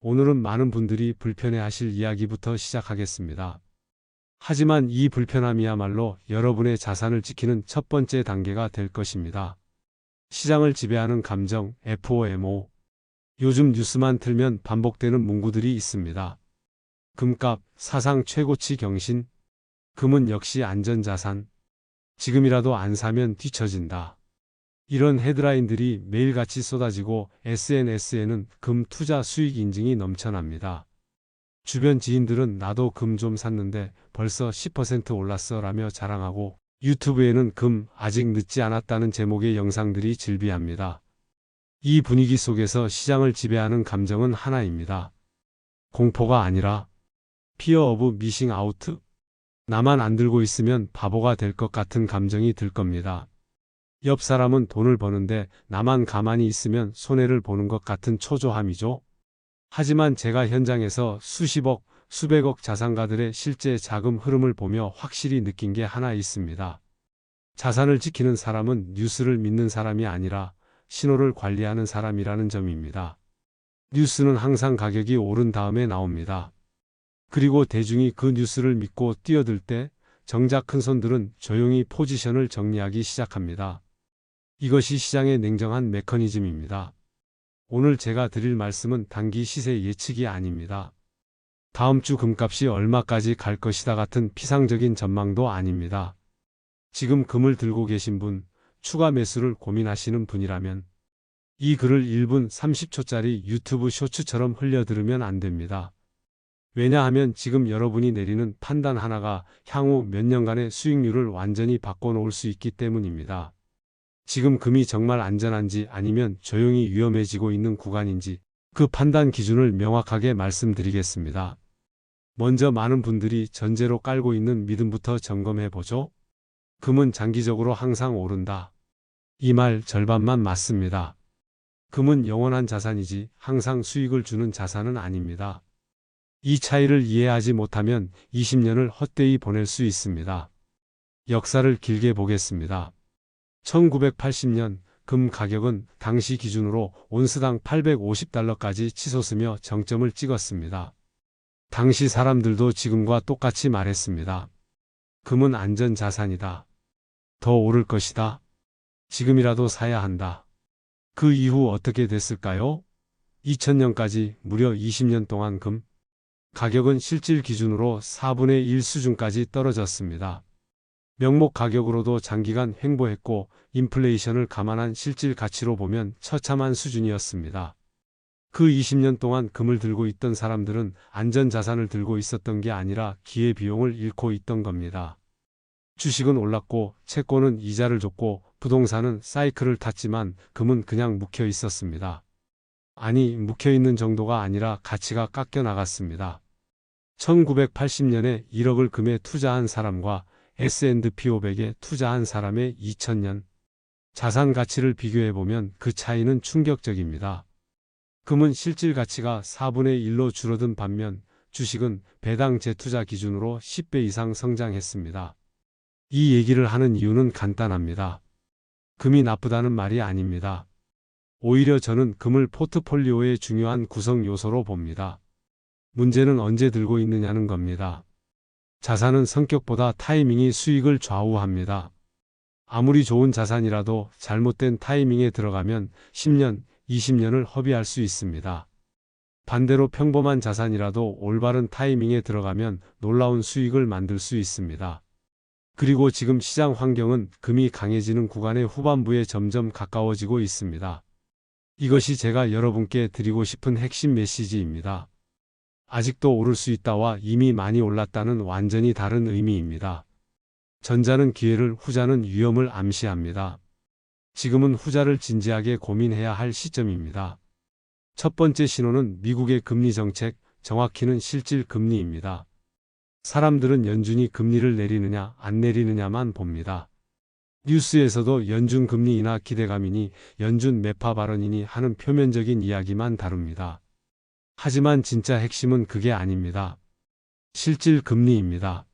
오늘은 많은 분들이 불편해 하실 이야기부터 시작하겠습니다. 하지만 이 불편함이야말로 여러분의 자산을 지키는 첫 번째 단계가 될 것입니다. 시장을 지배하는 감정 FOMO. 요즘 뉴스만 틀면 반복되는 문구들이 있습니다. 금값, 사상 최고치 경신. 금은 역시 안전자산. 지금이라도 안 사면 뒤처진다. 이런 헤드라인들이 매일같이 쏟아지고 SNS에는 금 투자 수익 인증이 넘쳐납니다. 주변 지인들은 나도 금 좀 샀는데 벌써 10% 올랐어 라며 자랑하고 유튜브에는 금 아직 늦지 않았다는 제목의 영상들이 즐비합니다. 이 분위기 속에서 시장을 지배하는 감정은 하나입니다. 공포가 아니라 피어 오브 미싱 아우트? 나만 안 들고 있으면 바보가 될 것 같은 감정이 들 겁니다. 옆 사람은 돈을 버는데 나만 가만히 있으면 손해를 보는 것 같은 초조함이죠. 하지만 제가 현장에서 수십억, 수백억 자산가들의 실제 자금 흐름을 보며 확실히 느낀 게 하나 있습니다. 자산을 지키는 사람은 뉴스를 믿는 사람이 아니라 신호를 관리하는 사람이라는 점입니다. 뉴스는 항상 가격이 오른 다음에 나옵니다. 그리고 대중이 그 뉴스를 믿고 뛰어들 때 정작 큰 손들은 조용히 포지션을 정리하기 시작합니다. 이것이 시장의 냉정한 메커니즘입니다. 오늘 제가 드릴 말씀은 단기 시세 예측이 아닙니다. 다음 주 금값이 얼마까지 갈 것이다 같은 피상적인 전망도 아닙니다. 지금 금을 들고 계신 분, 추가 매수를 고민하시는 분이라면 이 글을 1분 30초짜리 유튜브 쇼츠처럼 흘려 들으면 안 됩니다. 왜냐하면 지금 여러분이 내리는 판단 하나가 향후 몇 년간의 수익률을 완전히 바꿔놓을 수 있기 때문입니다. 지금 금이 정말 안전한지 아니면 조용히 위험해지고 있는 구간인지 그 판단 기준을 명확하게 말씀드리겠습니다. 먼저 많은 분들이 전제로 깔고 있는 믿음부터 점검해 보죠. 금은 장기적으로 항상 오른다. 이 말 절반만 맞습니다. 금은 영원한 자산이지 항상 수익을 주는 자산은 아닙니다. 이 차이를 이해하지 못하면 20년을 헛되이 보낼 수 있습니다. 역사를 길게 보겠습니다. 1980년 금 가격은 당시 기준으로 온스당 850달러까지 치솟으며 정점을 찍었습니다. 당시 사람들도 지금과 똑같이 말했습니다. 금은 안전 자산이다. 더 오를 것이다. 지금이라도 사야 한다. 그 이후 어떻게 됐을까요? 2000년까지 무려 20년 동안 금 가격은 실질 기준으로 4분의 1 수준까지 떨어졌습니다. 명목 가격으로도 장기간 횡보했고 인플레이션을 감안한 실질 가치로 보면 처참한 수준이었습니다. 그 20년 동안 금을 들고 있던 사람들은 안전 자산을 들고 있었던 게 아니라 기회 비용을 잃고 있던 겁니다. 주식은 올랐고 채권은 이자를 줬고 부동산은 사이클을 탔지만 금은 그냥 묵혀 있었습니다. 아니, 묵혀 있는 정도가 아니라 가치가 깎여 나갔습니다. 1980년에 1억을 금에 투자한 사람과 S&P 500에 투자한 사람의 2000년 자산 가치를 비교해 보면 그 차이는 충격적입니다. 금은 실질 가치가 4분의 1로 줄어든 반면 주식은 배당 재투자 기준으로 10배 이상 성장했습니다. 이 얘기를 하는 이유는 간단합니다. 금이 나쁘다는 말이 아닙니다. 오히려 저는 금을 포트폴리오의 중요한 구성 요소로 봅니다. 문제는 언제 들고 있느냐는 겁니다. 자산은 성격보다 타이밍이 수익을 좌우합니다. 아무리 좋은 자산이라도 잘못된 타이밍에 들어가면 10년, 20년을 허비할 수 있습니다. 반대로 평범한 자산이라도 올바른 타이밍에 들어가면 놀라운 수익을 만들 수 있습니다. 그리고 지금 시장 환경은 금이 강해지는 구간의 후반부에 점점 가까워지고 있습니다. 이것이 제가 여러분께 드리고 싶은 핵심 메시지입니다. 아직도 오를 수 있다와 이미 많이 올랐다는 완전히 다른 의미입니다. 전자는 기회를, 후자는 위험을 암시합니다. 지금은 후자를 진지하게 고민해야 할 시점입니다. 첫 번째 신호는 미국의 금리 정책, 정확히는 실질 금리입니다. 사람들은 연준이 금리를 내리느냐, 안 내리느냐만 봅니다. 뉴스에서도 연준 금리 인하 기대감이니 연준 매파 발언이니 하는 표면적인 이야기만 다룹니다. 하지만 진짜 핵심은 그게 아닙니다. 실질 금리입니다.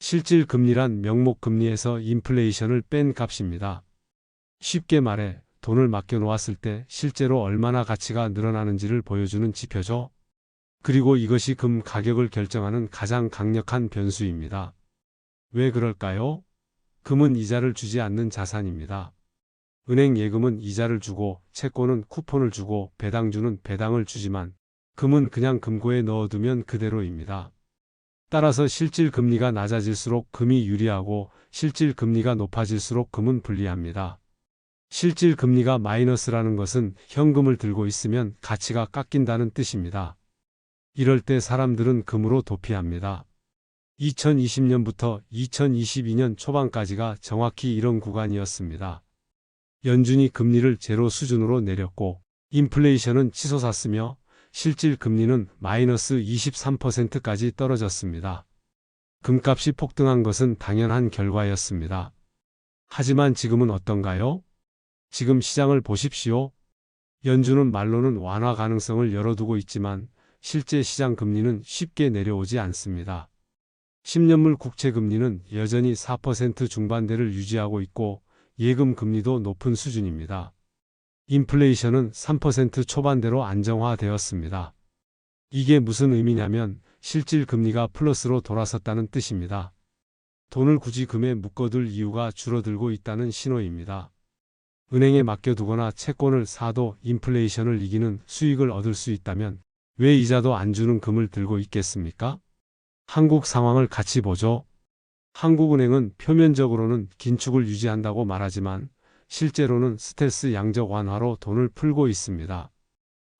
실질 금리란 명목 금리에서 인플레이션을 뺀 값입니다. 쉽게 말해 돈을 맡겨 놓았을 때 실제로 얼마나 가치가 늘어나는지를 보여주는 지표죠. 그리고 이것이 금 가격을 결정하는 가장 강력한 변수입니다. 왜 그럴까요? 금은 이자를 주지 않는 자산입니다. 은행 예금은 이자를 주고 채권은 쿠폰을 주고 배당주는 배당을 주지만 금은 그냥 금고에 넣어두면 그대로입니다. 따라서 실질 금리가 낮아질수록 금이 유리하고 실질 금리가 높아질수록 금은 불리합니다. 실질 금리가 마이너스라는 것은 현금을 들고 있으면 가치가 깎인다는 뜻입니다. 이럴 때 사람들은 금으로 도피합니다. 2020년부터 2022년 초반까지가 정확히 이런 구간이었습니다. 연준이 금리를 제로 수준으로 내렸고 인플레이션은 치솟았으며 실질 금리는 마이너스 23%까지 떨어졌습니다. 금값이 폭등한 것은 당연한 결과였습니다. 하지만 지금은 어떤가요? 지금 시장을 보십시오. 연준은 말로는 완화 가능성을 열어두고 있지만 실제 시장 금리는 쉽게 내려오지 않습니다. 10년물 국채 금리는 여전히 4% 중반대를 유지하고 있고 예금 금리도 높은 수준입니다. 인플레이션은 3% 초반대로 안정화되었습니다. 이게 무슨 의미냐면 실질 금리가 플러스로 돌아섰다는 뜻입니다. 돈을 굳이 금에 묶어둘 이유가 줄어들고 있다는 신호입니다. 은행에 맡겨두거나 채권을 사도 인플레이션을 이기는 수익을 얻을 수 있다면 왜 이자도 안 주는 금을 들고 있겠습니까? 한국 상황을 같이 보죠. 한국은행은 표면적으로는 긴축을 유지한다고 말하지만 실제로는 스텔스 양적 완화로 돈을 풀고 있습니다.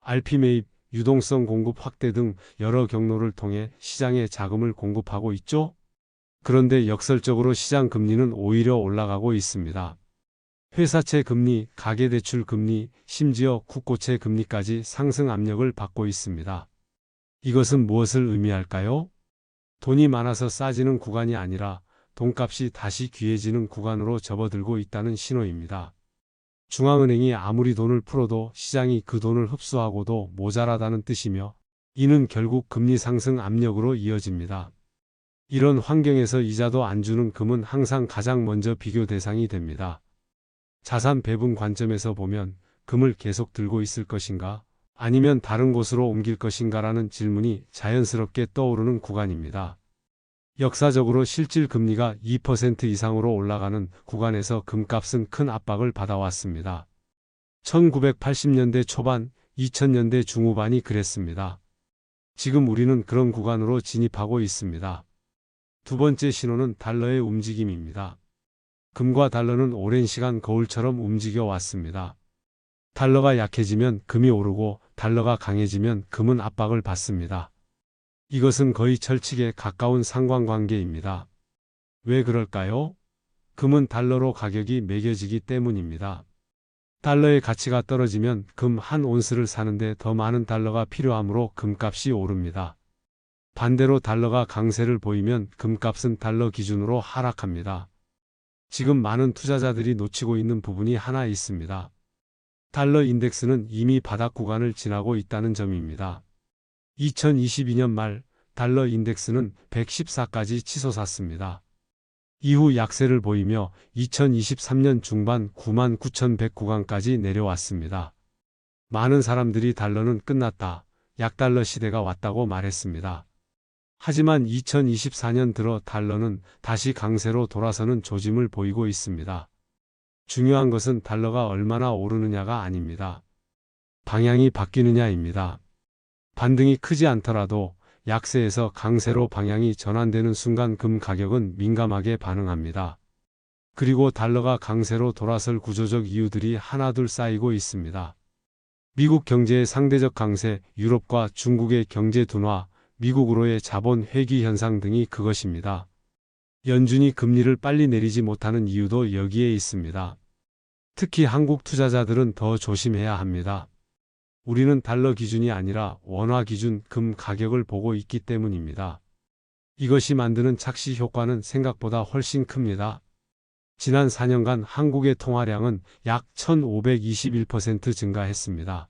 RP 매입, 유동성 공급 확대 등 여러 경로를 통해 시장에 자금을 공급하고 있죠. 그런데 역설적으로 시장 금리는 오히려 올라가고 있습니다. 회사채 금리, 가계대출 금리, 심지어 국고채 금리까지 상승 압력을 받고 있습니다. 이것은 무엇을 의미할까요? 돈이 많아서 싸지는 구간이 아니라 돈값이 다시 귀해지는 구간으로 접어들고 있다는 신호입니다. 중앙은행이 아무리 돈을 풀어도 시장이 그 돈을 흡수하고도 모자라다는 뜻이며 이는 결국 금리 상승 압력으로 이어집니다. 이런 환경에서 이자도 안 주는 금은 항상 가장 먼저 비교 대상이 됩니다. 자산 배분 관점에서 보면 금을 계속 들고 있을 것인가 아니면 다른 곳으로 옮길 것인가라는 질문이 자연스럽게 떠오르는 구간입니다. 역사적으로 실질 금리가 2% 이상으로 올라가는 구간에서 금값은 큰 압박을 받아왔습니다. 1980년대 초반, 2000년대 중후반이 그랬습니다. 지금 우리는 그런 구간으로 진입하고 있습니다. 두 번째 신호는 달러의 움직임입니다. 금과 달러는 오랜 시간 거울처럼 움직여 왔습니다. 달러가 약해지면 금이 오르고 달러가 강해지면 금은 압박을 받습니다. 이것은 거의 철칙에 가까운 상관관계입니다. 왜 그럴까요? 금은 달러로 가격이 매겨지기 때문입니다. 달러의 가치가 떨어지면 금 한 온스를 사는데 더 많은 달러가 필요하므로 금값이 오릅니다. 반대로 달러가 강세를 보이면 금값은 달러 기준으로 하락합니다. 지금 많은 투자자들이 놓치고 있는 부분이 하나 있습니다. 달러 인덱스는 이미 바닥 구간을 지나고 있다는 점입니다. 2022년 말 달러 인덱스는 114까지 치솟았습니다. 이후 약세를 보이며 2023년 중반 99,100 구간까지 내려왔습니다. 많은 사람들이 달러는 끝났다. 약달러 시대가 왔다고 말했습니다. 하지만 2024년 들어 달러는 다시 강세로 돌아서는 조짐을 보이고 있습니다. 중요한 것은 달러가 얼마나 오르느냐가 아닙니다. 방향이 바뀌느냐입니다. 반등이 크지 않더라도 약세에서 강세로 방향이 전환되는 순간 금 가격은 민감하게 반응합니다. 그리고 달러가 강세로 돌아설 구조적 이유들이 하나둘 쌓이고 있습니다. 미국 경제의 상대적 강세, 유럽과 중국의 경제 둔화, 미국으로의 자본 회귀 현상 등이 그것입니다. 연준이 금리를 빨리 내리지 못하는 이유도 여기에 있습니다. 특히 한국 투자자들은 더 조심해야 합니다. 우리는 달러 기준이 아니라 원화 기준 금 가격을 보고 있기 때문입니다. 이것이 만드는 착시 효과는 생각보다 훨씬 큽니다. 지난 4년간 한국의 통화량은 약 1521% 증가했습니다.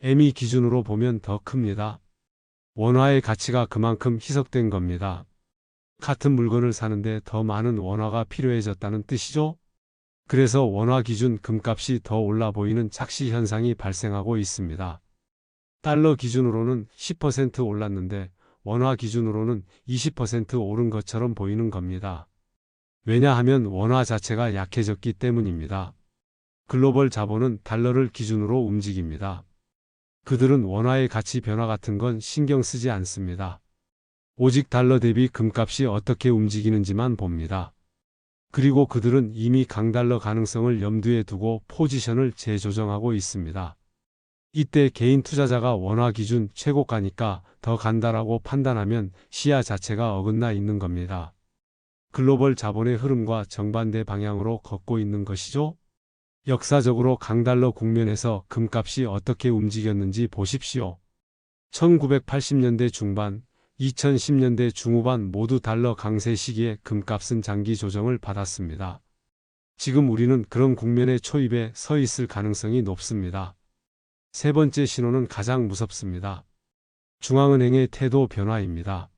ME 기준으로 보면 더 큽니다. 원화의 가치가 그만큼 희석된 겁니다. 같은 물건을 사는데 더 많은 원화가 필요해졌다는 뜻이죠? 그래서 원화 기준 금값이 더 올라 보이는 착시 현상이 발생하고 있습니다. 달러 기준으로는 10% 올랐는데 원화 기준으로는 20% 오른 것처럼 보이는 겁니다. 왜냐하면 원화 자체가 약해졌기 때문입니다. 글로벌 자본은 달러를 기준으로 움직입니다. 그들은 원화의 가치 변화 같은 건 신경 쓰지 않습니다. 오직 달러 대비 금값이 어떻게 움직이는지만 봅니다. 그리고 그들은 이미 강달러 가능성을 염두에 두고 포지션을 재조정하고 있습니다. 이때 개인 투자자가 원화 기준 최고가니까 더 간다라고 판단하면 시야 자체가 어긋나 있는 겁니다. 글로벌 자본의 흐름과 정반대 방향으로 걷고 있는 것이죠. 역사적으로 강달러 국면에서 금값이 어떻게 움직였는지 보십시오. 1980년대 중반, 2010년대 중후반 모두 달러 강세 시기에 금값은 장기 조정을 받았습니다. 지금 우리는 그런 국면의 초입에 서 있을 가능성이 높습니다. 세 번째 신호는 가장 무섭습니다. 중앙은행의 태도 변화입니다.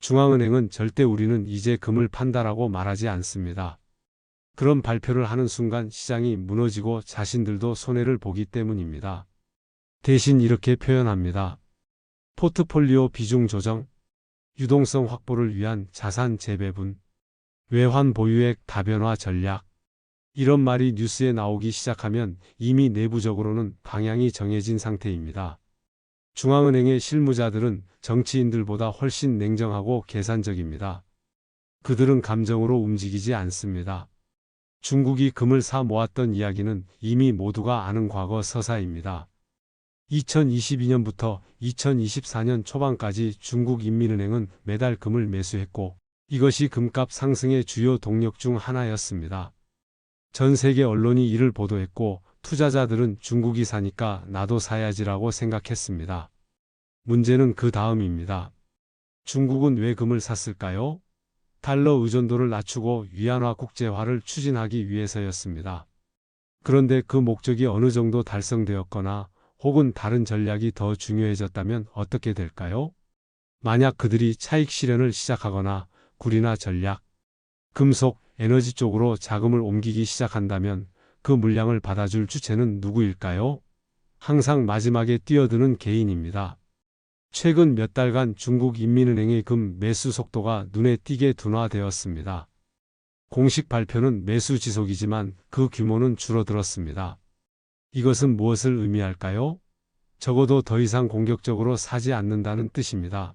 중앙은행은 절대 우리는 이제 금을 판다라고 말하지 않습니다. 그런 발표를 하는 순간 시장이 무너지고 자신들도 손해를 보기 때문입니다. 대신 이렇게 표현합니다. 포트폴리오 비중 조정, 유동성 확보를 위한 자산 재배분, 외환 보유액 다변화 전략. 이런 말이 뉴스에 나오기 시작하면 이미 내부적으로는 방향이 정해진 상태입니다. 중앙은행의 실무자들은 정치인들보다 훨씬 냉정하고 계산적입니다. 그들은 감정으로 움직이지 않습니다. 중국이 금을 사 모았던 이야기는 이미 모두가 아는 과거 서사입니다. 2022년부터 2024년 초반까지 중국인민은행은 매달 금을 매수했고 이것이 금값 상승의 주요 동력 중 하나였습니다. 전 세계 언론이 이를 보도했고 투자자들은 중국이 사니까 나도 사야지라고 생각했습니다. 문제는 그 다음입니다. 중국은 왜 금을 샀을까요? 달러 의존도를 낮추고 위안화 국제화를 추진하기 위해서였습니다. 그런데 그 목적이 어느 정도 달성되었거나 혹은 다른 전략이 더 중요해졌다면 어떻게 될까요? 만약 그들이 차익 실현을 시작하거나 구리나 전략, 금속, 에너지 쪽으로 자금을 옮기기 시작한다면 그 물량을 받아줄 주체는 누구일까요? 항상 마지막에 뛰어드는 개인입니다. 최근 몇 달간 중국 인민은행의 금 매수 속도가 눈에 띄게 둔화되었습니다. 공식 발표는 매수 지속이지만 그 규모는 줄어들었습니다. 이것은 무엇을 의미할까요? 적어도 더 이상 공격적으로 사지 않는다는 뜻입니다.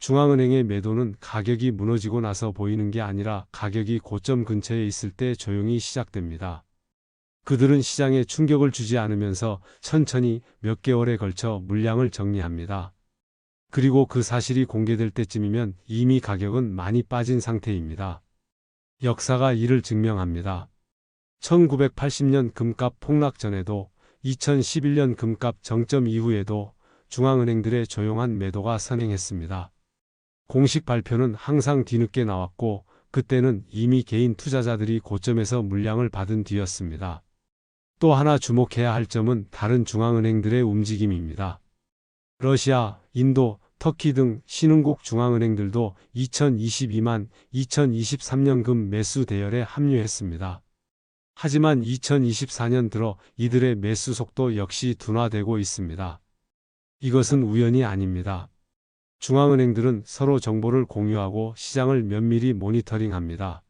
중앙은행의 매도는 가격이 무너지고 나서 보이는 게 아니라 가격이 고점 근처에 있을 때 조용히 시작됩니다. 그들은 시장에 충격을 주지 않으면서 천천히 몇 개월에 걸쳐 물량을 정리합니다. 그리고 그 사실이 공개될 때쯤이면 이미 가격은 많이 빠진 상태입니다. 역사가 이를 증명합니다. 1980년 금값 폭락 전에도 2011년 금값 정점 이후에도 중앙은행들의 조용한 매도가 선행했습니다. 공식 발표는 항상 뒤늦게 나왔고 그때는 이미 개인 투자자들이 고점에서 물량을 받은 뒤였습니다. 또 하나 주목해야 할 점은 다른 중앙은행들의 움직임입니다. 러시아, 인도, 터키 등 신흥국 중앙은행들도 2022만 2023년 금 매수 대열에 합류했습니다. 하지만 2024년 들어 이들의 매수 속도 역시 둔화되고 있습니다. 이것은 우연이 아닙니다. 중앙은행들은 서로 정보를 공유하고 시장을 면밀히 모니터링합니다.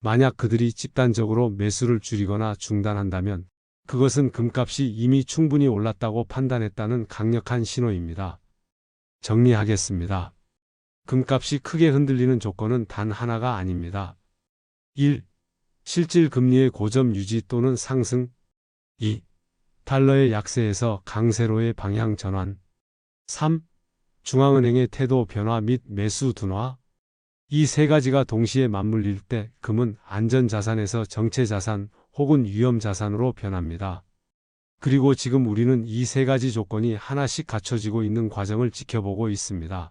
만약 그들이 집단적으로 매수를 줄이거나 중단한다면 그것은 금값이 이미 충분히 올랐다고 판단했다는 강력한 신호입니다. 정리하겠습니다. 금값이 크게 흔들리는 조건은 단 하나가 아닙니다. 1. 실질 금리의 고점 유지 또는 상승 2. 달러의 약세에서 강세로의 방향 전환 3. 중앙은행의 태도 변화 및 매수 둔화 이 세 가지가 동시에 맞물릴 때 금은 안전자산에서 정체자산 혹은 위험자산으로 변합니다. 그리고 지금 우리는 이 세 가지 조건이 하나씩 갖춰지고 있는 과정을 지켜보고 있습니다.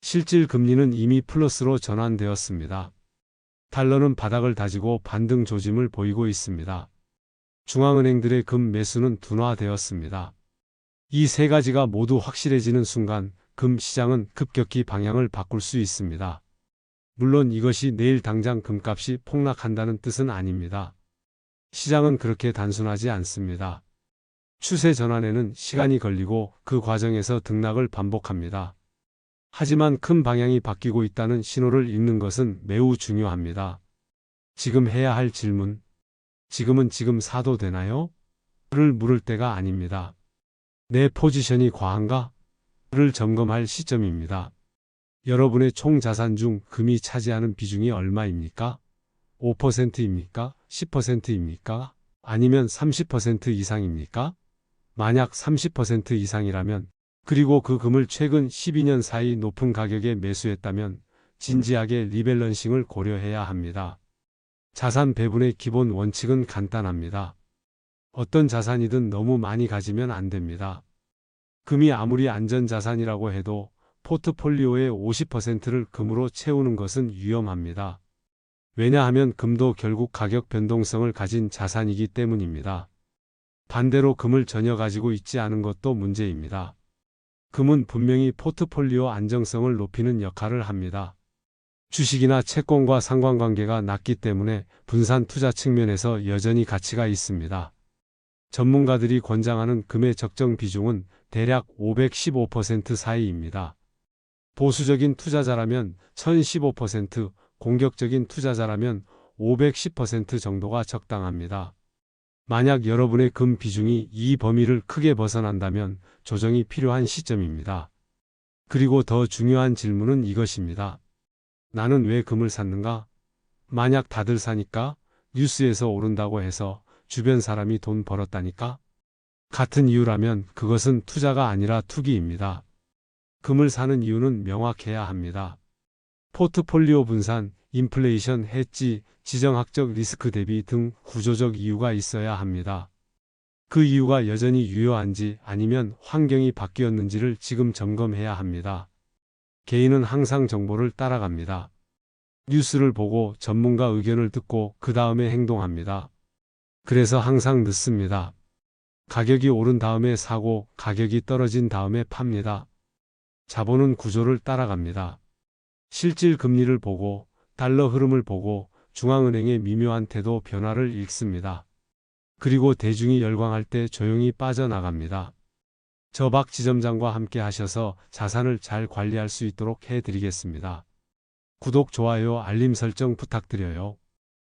실질 금리는 이미 플러스로 전환되었습니다. 달러는 바닥을 다지고 반등 조짐을 보이고 있습니다. 중앙은행들의 금 매수는 둔화되었습니다. 이 세 가지가 모두 확실해지는 순간 금 시장은 급격히 방향을 바꿀 수 있습니다. 물론 이것이 내일 당장 금값이 폭락한다는 뜻은 아닙니다. 시장은 그렇게 단순하지 않습니다. 추세 전환에는 시간이 걸리고 그 과정에서 등락을 반복합니다. 하지만 큰 방향이 바뀌고 있다는 신호를 읽는 것은 매우 중요합니다. 지금 해야 할 질문. 지금은 지금 사도 되나요? 를 물을 때가 아닙니다. 내 포지션이 과한가? 를 점검할 시점입니다. 여러분의 총 자산 중 금이 차지하는 비중이 얼마입니까? 5%입니까? 10%입니까? 아니면 30% 이상입니까? 만약 30% 이상이라면 그리고 그 금을 최근 12년 사이 높은 가격에 매수했다면 진지하게 리밸런싱을 고려해야 합니다. 자산 배분의 기본 원칙은 간단합니다. 어떤 자산이든 너무 많이 가지면 안 됩니다. 금이 아무리 안전자산이라고 해도 포트폴리오의 50%를 금으로 채우는 것은 위험합니다. 왜냐하면 금도 결국 가격 변동성을 가진 자산이기 때문입니다. 반대로 금을 전혀 가지고 있지 않은 것도 문제입니다. 금은 분명히 포트폴리오 안정성을 높이는 역할을 합니다. 주식이나 채권과 상관관계가 낮기 때문에 분산 투자 측면에서 여전히 가치가 있습니다. 전문가들이 권장하는 금의 적정 비중은 대략 515% 사이입니다. 보수적인 투자자라면 1015%, 공격적인 투자자라면 510% 정도가 적당합니다. 만약 여러분의 금 비중이 이 범위를 크게 벗어난다면 조정이 필요한 시점입니다. 그리고 더 중요한 질문은 이것입니다. 나는 왜 금을 샀는가? 만약 다들 사니까 뉴스에서 오른다고 해서 주변 사람이 돈 벌었다니까? 같은 이유라면 그것은 투자가 아니라 투기입니다. 금을 사는 이유는 명확해야 합니다. 포트폴리오 분산, 인플레이션 해지, 지정학적 리스크 대비 등 구조적 이유가 있어야 합니다. 그 이유가 여전히 유효한지 아니면 환경이 바뀌었는지를 지금 점검해야 합니다. 개인은 항상 정보를 따라갑니다. 뉴스를 보고 전문가 의견을 듣고 그 다음에 행동합니다. 그래서 항상 늦습니다. 가격이 오른 다음에 사고 가격이 떨어진 다음에 팝니다. 자본은 구조를 따라갑니다. 실질 금리를 보고 달러 흐름을 보고 중앙은행의 미묘한 태도 변화를 읽습니다. 그리고 대중이 열광할 때 조용히 빠져나갑니다. 저박 지점장과 함께 하셔서 자산을 잘 관리할 수 있도록 해드리겠습니다. 구독, 좋아요, 알림 설정 부탁드려요.